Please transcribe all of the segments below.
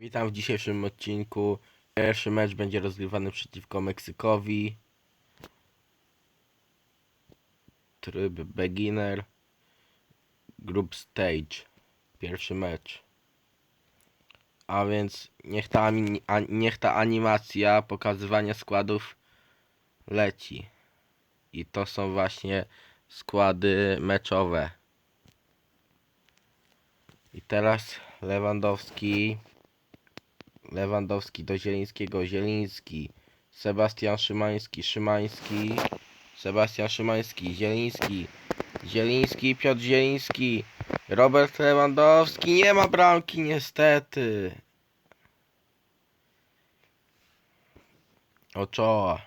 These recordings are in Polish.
Witam w dzisiejszym odcinku. Pierwszy mecz będzie rozgrywany przeciwko Meksykowi. Tryb beginner. Group stage. Pierwszy mecz. A więc niech ta, niech ta animacja pokazywania składów leci. I to są właśnie składy meczowe. I teraz Lewandowski. Lewandowski do Zielińskiego, Zieliński, Sebastian Szymański, Szymański, Sebastian Szymański, Zieliński, Zieliński, Piotr Zieliński, Robert Lewandowski, nie ma bramki niestety. Ochoa,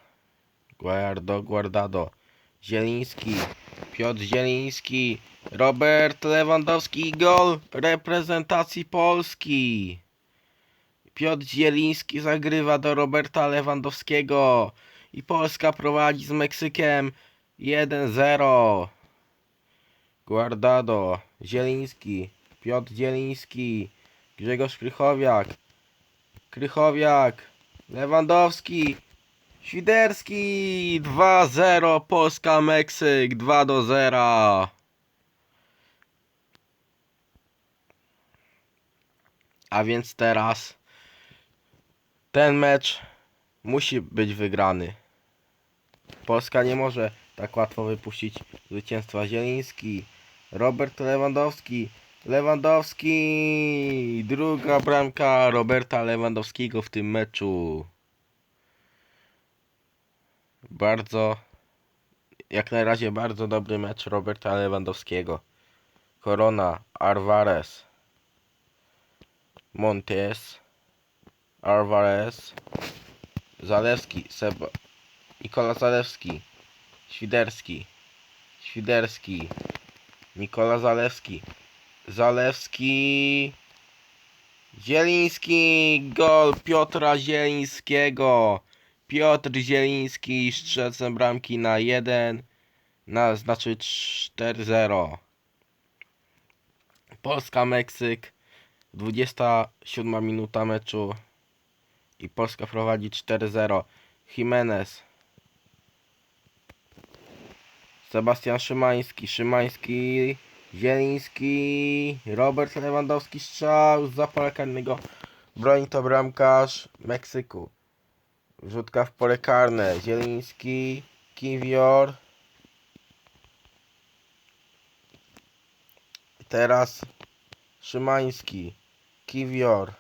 Guardo, Guardado, Zieliński, Piotr Zieliński, Robert Lewandowski, gol reprezentacji Polski. Piotr Zieliński zagrywa do Roberta Lewandowskiego i Polska prowadzi z Meksykiem 1-0. Guardado, Zieliński, Piotr Zieliński, Grzegorz Krychowiak, Krychowiak, Lewandowski, Świderski 2-0 Polska Meksyk 2 do 0. A więc teraz ten mecz musi być wygrany. Polska nie może tak łatwo wypuścić zwycięstwa. Zieliński, Robert Lewandowski, Lewandowski, druga bramka Roberta Lewandowskiego w tym meczu. Bardzo, jak na razie bardzo dobry mecz Roberta Lewandowskiego. Corona, Alvarez, Montes, Alvarez, Zalewski, Seba, Nikola Zalewski, Świderski, Świderski, Nikola Zalewski, Zalewski, Zieliński, gol Piotra Zielińskiego. Piotr Zieliński strzelcem bramki na 1, na znaczy 4-0. Polska-Meksyk, 27 minuta meczu i Polska prowadzi 4-0. Jimenez. Sebastian Szymański, Szymański, Zieliński, Robert Lewandowski strzał z pola karnego. Broni to bramkarz Meksyku. Wrzutka w pole karne. Zieliński, Kiwior. Teraz Szymański, Kiwior.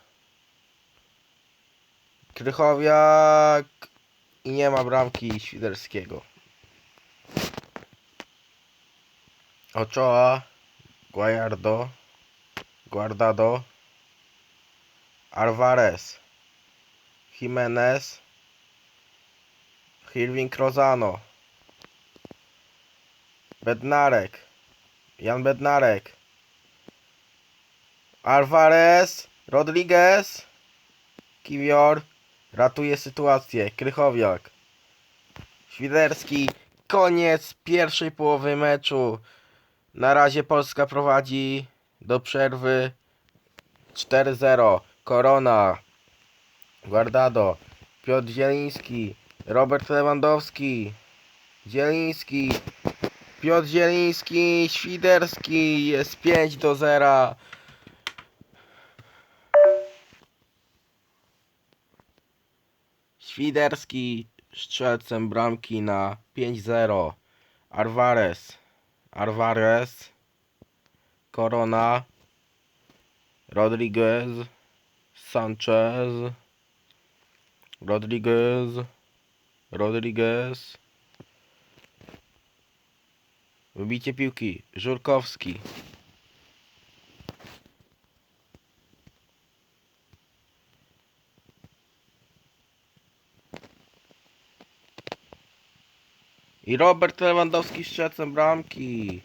Krychowiak i nie ma bramki Świderskiego. Ochoa, Guayardo, Guardado, Alvarez, Jimenez, Hirving Rozano, Bednarek, Jan Bednarek, Alvarez, Rodriguez, Kiwior, ratuje sytuację, Krychowiak, Świderski, koniec pierwszej połowy meczu. Na razie Polska prowadzi do przerwy 4-0. Korona, Guardado, Piotr Zieliński, Robert Lewandowski, Zieliński, Piotr Zieliński, Świderski, jest 5 do 0. Świderski strzelcem bramki na 5-0. Alvarez. Alvarez. Corona. Rodriguez. Sanchez. Rodriguez. Rodriguez. Wybicie piłki. Żurkowski. I Robert Lewandowski strzelcem bramki.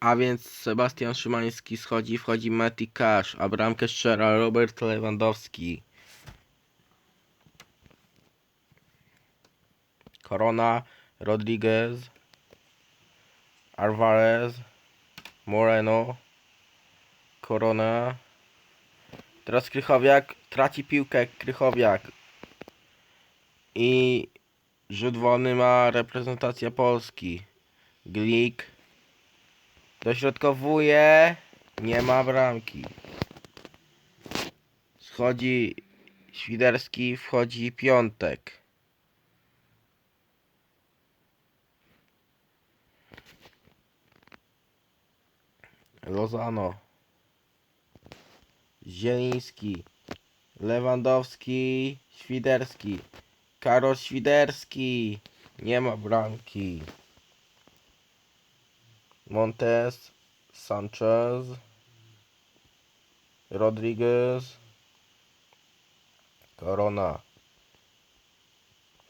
A więc Sebastian Szymański schodzi, wchodzi Mati Cash, a bramkę strzela Robert Lewandowski. Corona, Rodriguez, Alvarez, Moreno, Corona. Teraz Krychowiak traci piłkę, Krychowiak. I rzut wolny ma reprezentacja Polski. Glik. Dośrodkowuje. Nie ma bramki. Schodzi Świderski, wchodzi Piątek. Lozano. Zieliński. Lewandowski. Świderski. Karol Świderski. Nie ma bramki. Montes. Sanchez. Rodriguez. Corona.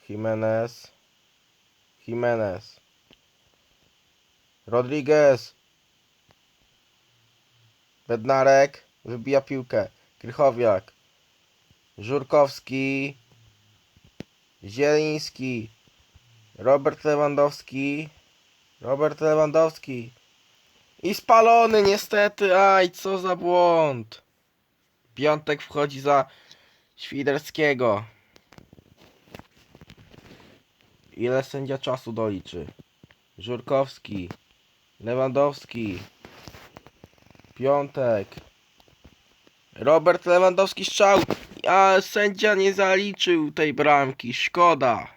Jimenez. Jimenez. Rodriguez. Bednarek. Wybija piłkę. Krychowiak. Żurkowski. Zieliński. Robert Lewandowski. Robert Lewandowski. I spalony niestety. Aj, co za błąd. Piątek wchodzi za Świderskiego. Ile sędzia czasu doliczy? Żurkowski. Lewandowski. Piątek. Robert Lewandowski strzał. A sędzia nie zaliczył tej bramki. Szkoda.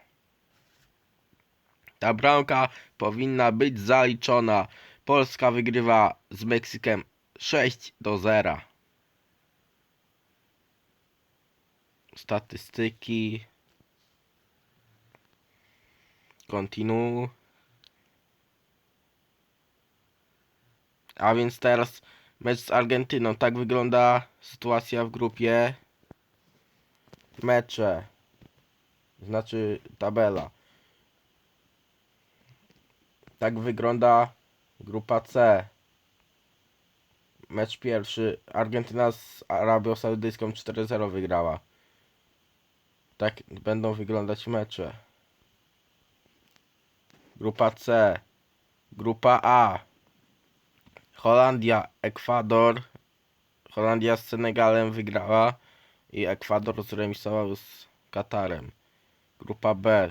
Ta bramka powinna być zaliczona. Polska wygrywa z Meksykiem 6 do 0. Statystyki. Continue. A więc teraz mecz z Argentyną. Tak wygląda sytuacja w grupie. Mecze. Znaczy tabela. Tak wygląda grupa C. Mecz pierwszy. Argentyna z Arabią Saudyjską 4-0 wygrała. Tak będą wyglądać mecze. Grupa C. Grupa A. Holandia, Ekwador. Holandia z Senegalem wygrała i Ekwador zremisował z Katarem. Grupa B.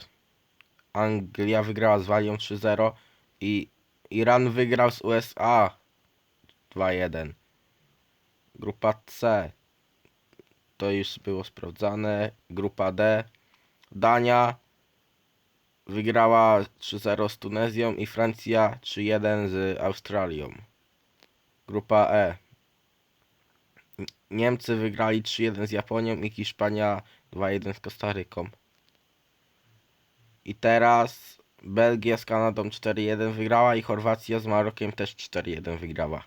Anglia wygrała z Walią 3-0 i Iran wygrał z USA 2-1. Grupa C. To już było sprawdzane. Grupa D. Dania wygrała 3-0 z Tunezją i Francja 3-1 z Australią. Grupa E. Niemcy wygrali 3-1 z Japonią i Hiszpania 2-1 z Kostaryką. I teraz Belgia z Kanadą 4-1 wygrała i Chorwacja z Marokiem też 4-1 wygrała.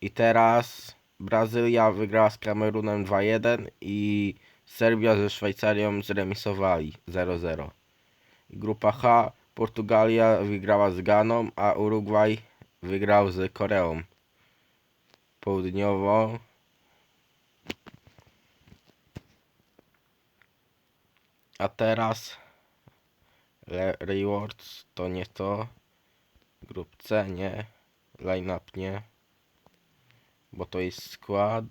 I teraz Brazylia wygrała z Kamerunem 2-1 i Serbia ze Szwajcarią zremisowali 0-0. I Grupa H Portugalia wygrała z Ganą, a Urugwaj wygrał z Koreą Południową. A teraz Le Rewards to nie to. Grup C nie. Line up nie. Bo to jest skład.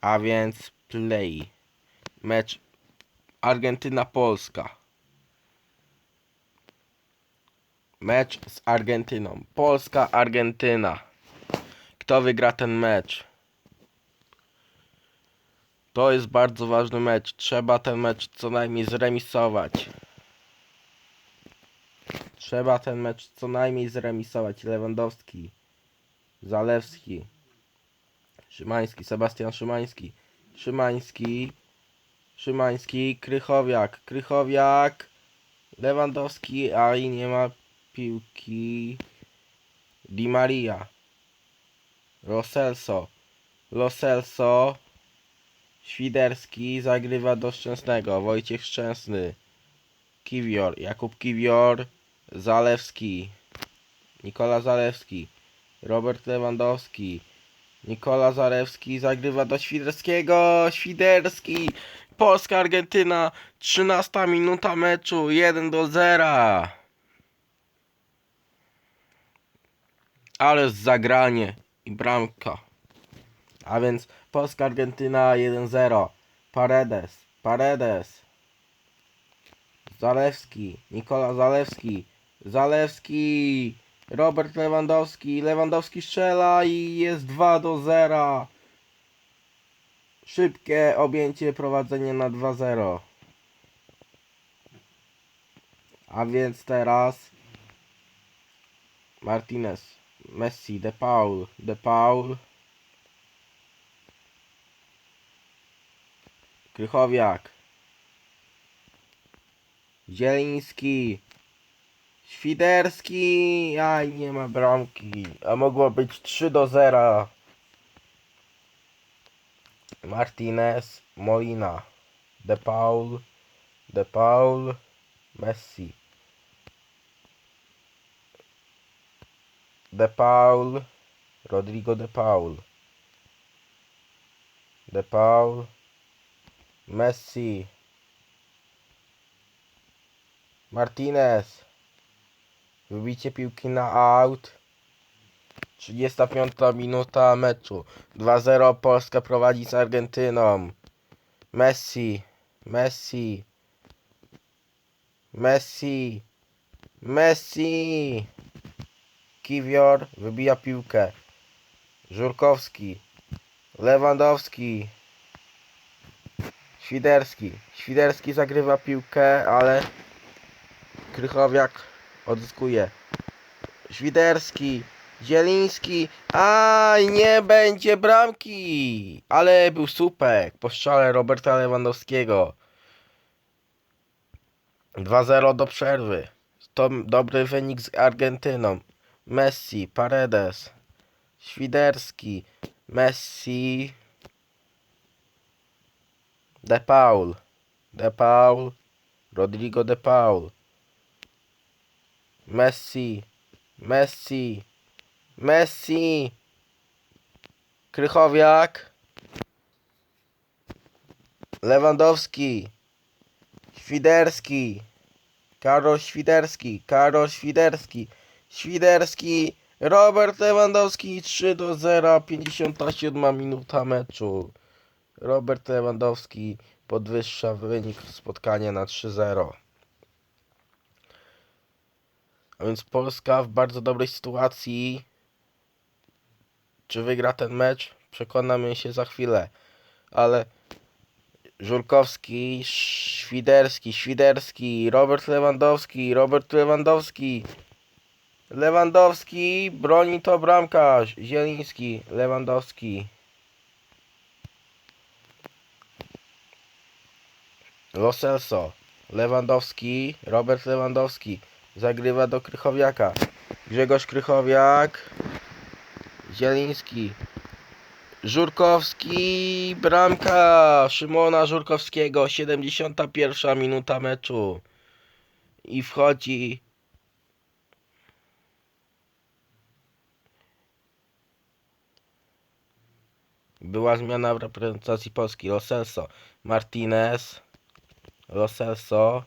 A więc play. Mecz Argentyna-Polska. Mecz z Argentyną. Polska-Argentyna. Kto wygra ten mecz? To jest bardzo ważny mecz. Trzeba ten mecz co najmniej zremisować. Trzeba ten mecz co najmniej zremisować. Lewandowski, Zalewski, Szymański, Sebastian Szymański, Szymański, Szymański, Krychowiak, Krychowiak, Lewandowski, a i nie ma piłki. Di Maria, Roselso, Loselso, Świderski zagrywa do Szczęsnego, Wojciech Szczęsny, Kiwior, Jakub Kiwior, Zalewski, Nikola Zalewski, Robert Lewandowski, Nikola Zalewski zagrywa do Świderskiego, Świderski, Polska, Argentyna, 13 minuta meczu, 1 do 0. Ale zagranie i bramka. A więc Polska Argentyna 1-0. Paredes, Paredes. Zalewski, Nikola Zalewski, Zalewski, Robert Lewandowski, Lewandowski strzela i jest 2 do 0. Szybkie objęcie prowadzenie na 2-0. A więc teraz Martinez, Messi, De Paul, De Paul, Krychowiak, Zieliński, Świderski, aj nie ma bramki, a mogło być 3 do 0. Martinez, Molina, De Paul, De Paul, Messi. De Paul, Rodrigo De Paul. De Paul, Messi. Martinez. Wybicie piłki na out. 35 minuta meczu. 2-0 Polska prowadzi z Argentyną. Messi. Messi. Messi. Messi. Kiwior wybija piłkę. Żurkowski. Lewandowski. Świderski. Świderski zagrywa piłkę, ale Krychowiak odzyskuje. Świderski. Zieliński. A nie będzie bramki. Ale był słupek po strzale Roberta Lewandowskiego. 2-0 do przerwy. To dobry wynik z Argentyną. Messi, Paredes, Świderski, Messi, De Paul, De Paul, Rodrigo De Paul, Messi, Messi, Messi, Krychowiak, Lewandowski, Świderski, Karol Świderski, Karol Świderski, Świderski, Robert Lewandowski 3 do 0, 57 minuta meczu. Robert Lewandowski podwyższa wynik spotkania na 3-0. A więc Polska w bardzo dobrej sytuacji. Czy wygra ten mecz? Przekonamy się za chwilę. Ale Żurkowski, Świderski, Świderski, Robert Lewandowski, Robert Lewandowski. Lewandowski, broni to bramkarz. Zieliński, Lewandowski. Lo Celso, Lewandowski, Robert Lewandowski. Zagrywa do Krychowiaka. Grzegorz Krychowiak. Zieliński. Żurkowski, bramka Szymona Żurkowskiego, 71 minuta meczu. I wchodzi Była zmiana w reprezentacji Polski. Lo Celso, Martinez, Lo Celso,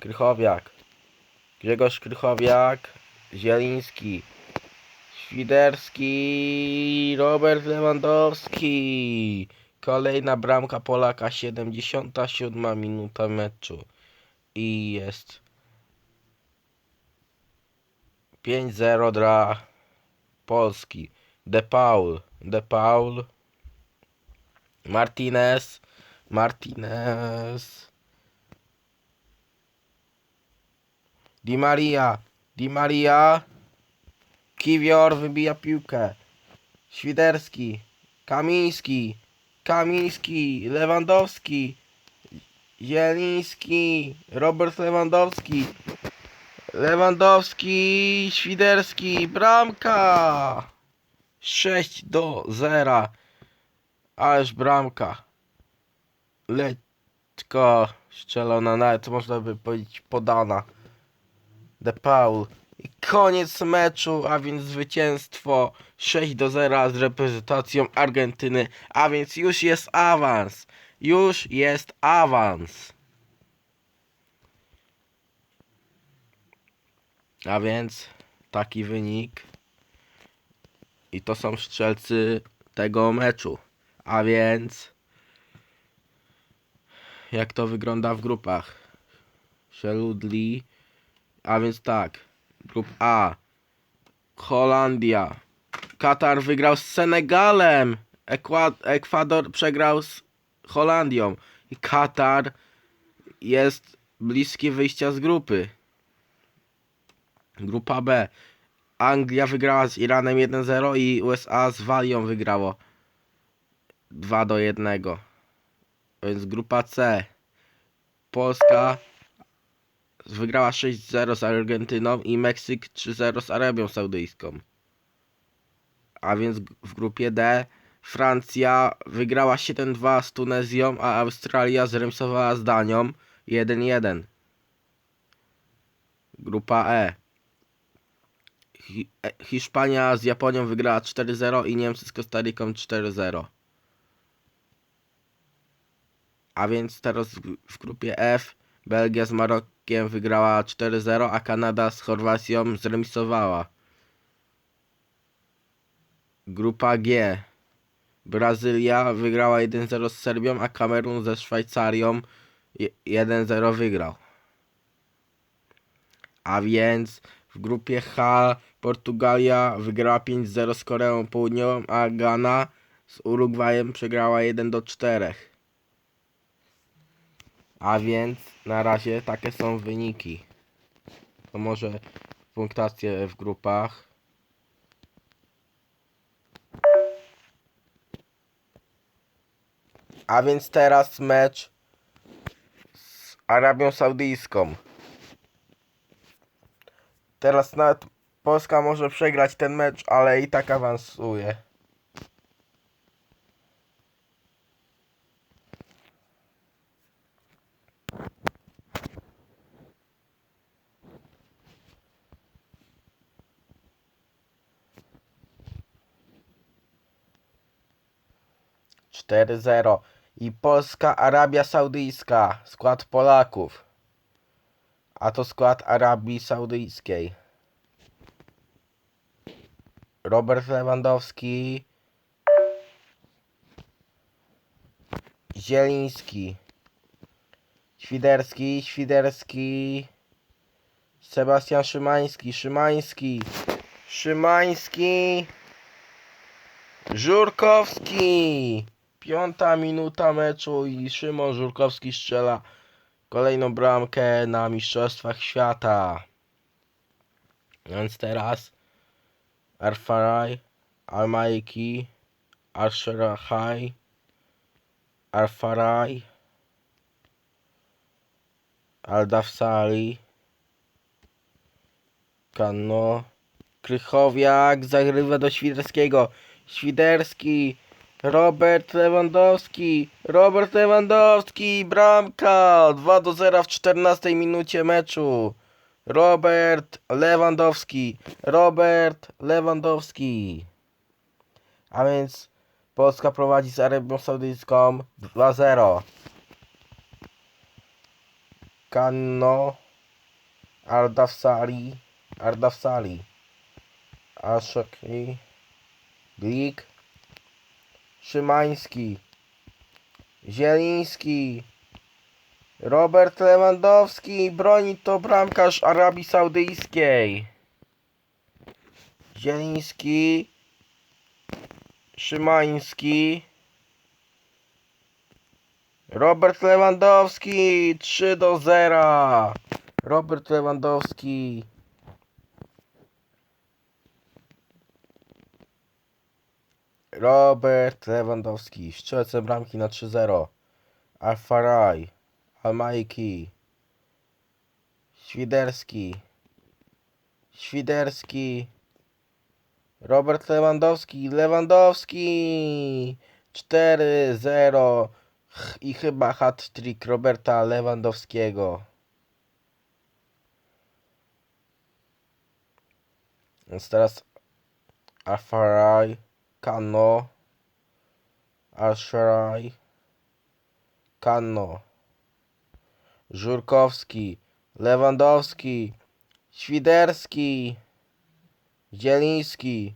Krychowiak, Grzegorz Krychowiak, Zieliński, Świderski, Robert Lewandowski. Kolejna bramka Polaka, 77 minuta meczu. I jest 5-0 dla Polski. De Paul, De Paul, Martinez, Martinez, Di Maria, Di Maria, Kiwior wybija piłkę, Świderski, Kamiński, Kamiński, Lewandowski, Zieliński, Robert Lewandowski, Lewandowski, Świderski, bramka! 6 do 0. Ależ bramka. Lekko strzelona, nawet można by powiedzieć podana. De Paul. I koniec meczu, a więc zwycięstwo 6 do 0 z reprezentacją Argentyny, a więc już jest awans. Już jest awans. A więc taki wynik. I to są strzelcy tego meczu. A więc jak to wygląda w grupach? Sheludli. A więc tak. Grup A. Holandia. Katar wygrał z Senegalem. Ekwa Ekwador przegrał z Holandią. I Katar jest bliski wyjścia z grupy. Grupa B. Anglia wygrała z Iranem 1-0 i USA z Walią wygrało 2 do 1. Więc grupa C. Polska wygrała 6-0 z Argentyną i Meksyk 3-0 z Arabią Saudyjską. A więc w grupie D Francja wygrała 7-2 z Tunezją, a Australia zremisowała z Danią 1-1. Grupa E. Hi- e- Hiszpania z Japonią wygrała 4-0 i Niemcy z Kostaryką 4-0. A więc teraz w- grupie F Belgia z Marokiem wygrała 4-0, a Kanada z Chorwacją zremisowała. Grupa G. Brazylia wygrała 1-0 z Serbią, a Kamerun ze Szwajcarią je- 1-0 wygrał. A więc w grupie H Portugalia wygrała 5-0 z Koreą Południową, a Ghana z Urugwajem przegrała 1-4. A więc na razie takie są wyniki. To może punktacje w grupach. A więc teraz mecz z Arabią Saudyjską. Teraz nawet Polska może przegrać ten mecz, ale i tak awansuje. Cztery zero I Polska, Arabia Saudyjska. Skład Polaków. A to skład Arabii Saudyjskiej. Robert Lewandowski. Zieliński. Świderski, Świderski. Sebastian Szymański, Szymański. Szymański. Żurkowski. Piąta minuta meczu i Szymon Żurkowski strzela kolejną bramkę na Mistrzostwach Świata. Więc teraz Arfaraj, Almaiki, Arshirahai, Arfaraj, Aldafsali, Kano, Krychowiak zagrywa do Świderskiego. Świderski, Robert Lewandowski, Robert Lewandowski, bramka 2 do 0 w 14 minucie meczu. Robert Lewandowski, Robert Lewandowski. A więc Polska prowadzi z Arabią Saudyjską 2-0. Kanno, Ardafsali, Ardafsali, Ashokri, Glik, Szymański, Zieliński, Robert Lewandowski broni to bramkarz Arabii Saudyjskiej. Zieliński, Szymański, Robert Lewandowski 3 do 0. Robert Lewandowski. Robert Lewandowski, strzelcem bramki na 3-0. Alfaraj, Almaiki, Świderski, Świderski, Robert Lewandowski, Lewandowski 4-0 Ch- i chyba hat-trick Roberta Lewandowskiego. Więc teraz Alfaraj, Kano, Alsharaj, Kano, Żurkowski, Lewandowski, Świderski, Zieliński,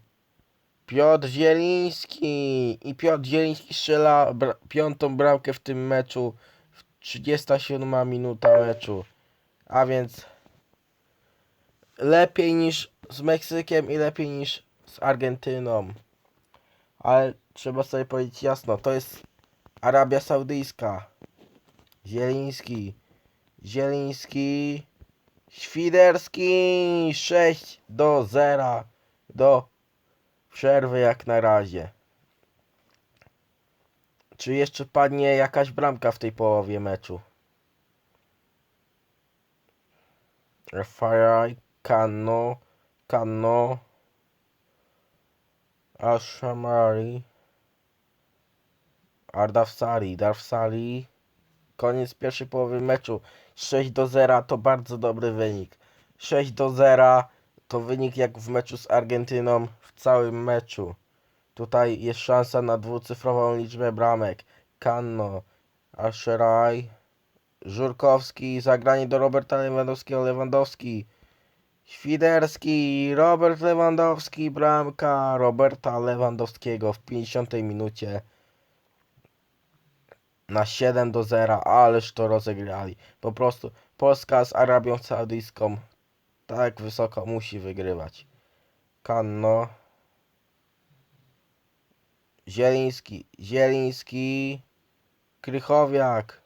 Piotr Zieliński. I Piotr Zieliński strzela bra- piątą bramkę w tym meczu w 37 minuta meczu. A więc lepiej niż z Meksykiem i lepiej niż z Argentyną. Ale trzeba sobie powiedzieć jasno, to jest Arabia Saudyjska. Zieliński. Zieliński. Świderski 6 do 0 do przerwy jak na razie. Czy jeszcze padnie jakaś bramka w tej połowie meczu? Refarai, Kano, Kano, Ashamari, Ardafsari, Darfsari. Koniec pierwszej połowy meczu. 6 do 0 to bardzo dobry wynik. 6 do 0 to wynik jak w meczu z Argentyną w całym meczu. Tutaj jest szansa na dwucyfrową liczbę bramek. Kanno, Asheraj, Żurkowski, zagranie do Roberta Lewandowskiego, Lewandowski, Świderski, Robert Lewandowski, bramka Roberta Lewandowskiego w 50 minucie na 7 do 0, ależ to rozegrali. Po prostu Polska z Arabią Saudyjską tak wysoko musi wygrywać. Kanno. Zieliński, Zieliński, Krychowiak.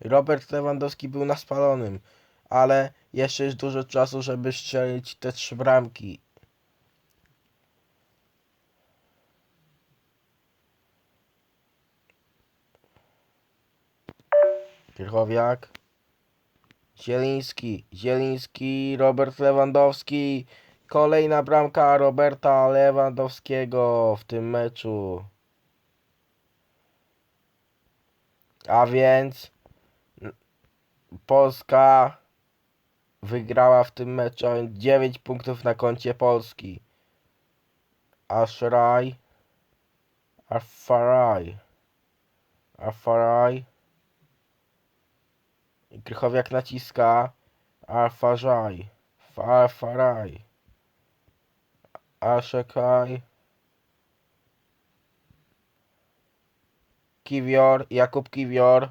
Robert Lewandowski był na spalonym, ale jeszcze jest dużo czasu, żeby strzelić te trzy bramki. Krychowiak. Zieliński, Zieliński, Robert Lewandowski. Kolejna bramka Roberta Lewandowskiego w tym meczu. A więc Polska wygrała w tym meczu a więc 9 punktów na koncie Polski. Ashraj, Afaraj, Afaraj. Krychowiak naciska. Alfarzaj. Alfaraj. Aszekaj. Kiwior. Jakub Kiwior.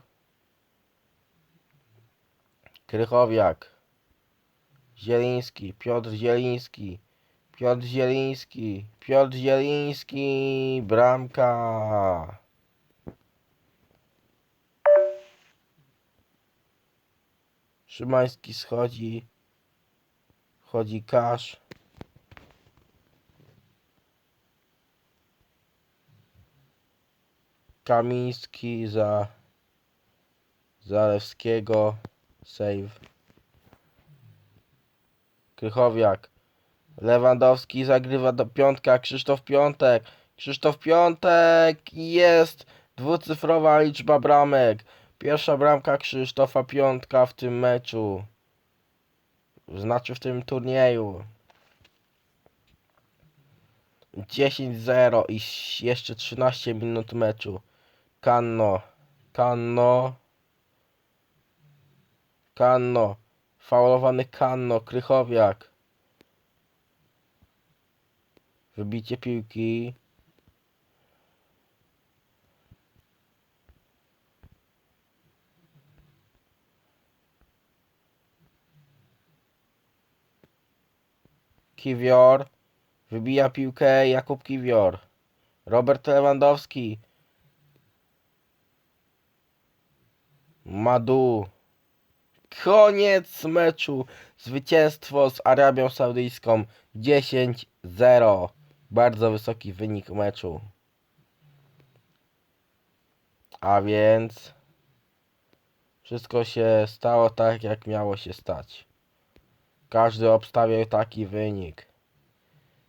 Krychowiak. Zieliński. Piotr Zieliński. Piotr Zieliński. Piotr Zieliński. Bramka. Szymański schodzi. Wchodzi Kasz. Kamiński za Zalewskiego. Save. Krychowiak. Lewandowski zagrywa do piątka. Krzysztof Piątek. Krzysztof Piątek. Jest dwucyfrowa liczba bramek. Pierwsza bramka Krzysztofa Piątka w tym meczu. Znaczy w tym turnieju. 10-0 i jeszcze 13 minut meczu. Kanno. Kanno. Kanno. Faulowany Kanno. Krychowiak. Wybicie piłki. Kiwior. Wybija piłkę Jakub Kiwior. Robert Lewandowski. Madu. Koniec meczu. Zwycięstwo z Arabią Saudyjską 10-0. Bardzo wysoki wynik meczu. A więc wszystko się stało tak, jak miało się stać. Każdy obstawiał taki wynik.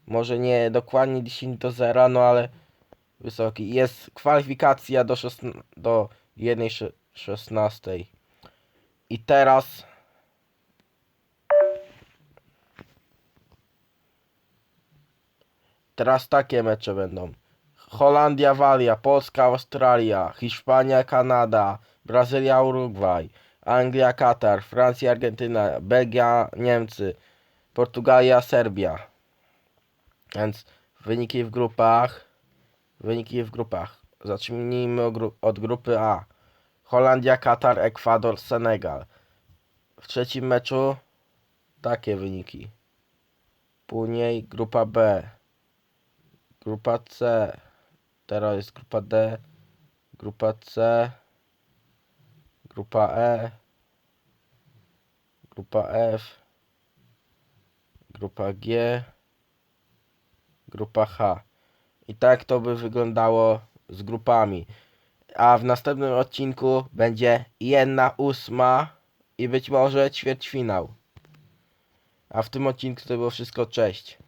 Może nie dokładnie 10 do 0, no ale wysoki. Jest kwalifikacja do, szesn- do 1.16. I teraz Teraz takie mecze będą. Holandia, Walia, Polska, Australia, Hiszpania, Kanada, Brazylia, Urugwaj, Anglia, Katar, Francja, Argentyna, Belgia, Niemcy, Portugalia, Serbia. Więc Wyniki w grupach. Wyniki w grupach. Zacznijmy od grupy A. Holandia, Katar, Ekwador, Senegal. W trzecim meczu takie wyniki. Później grupa B. Grupa C. Teraz jest grupa D. Grupa C. Grupa E. Grupa F. Grupa G. Grupa H. I tak to by wyglądało z grupami. A w następnym odcinku będzie jedna ósma i być może ćwierćfinał. A w tym odcinku to było wszystko. Cześć.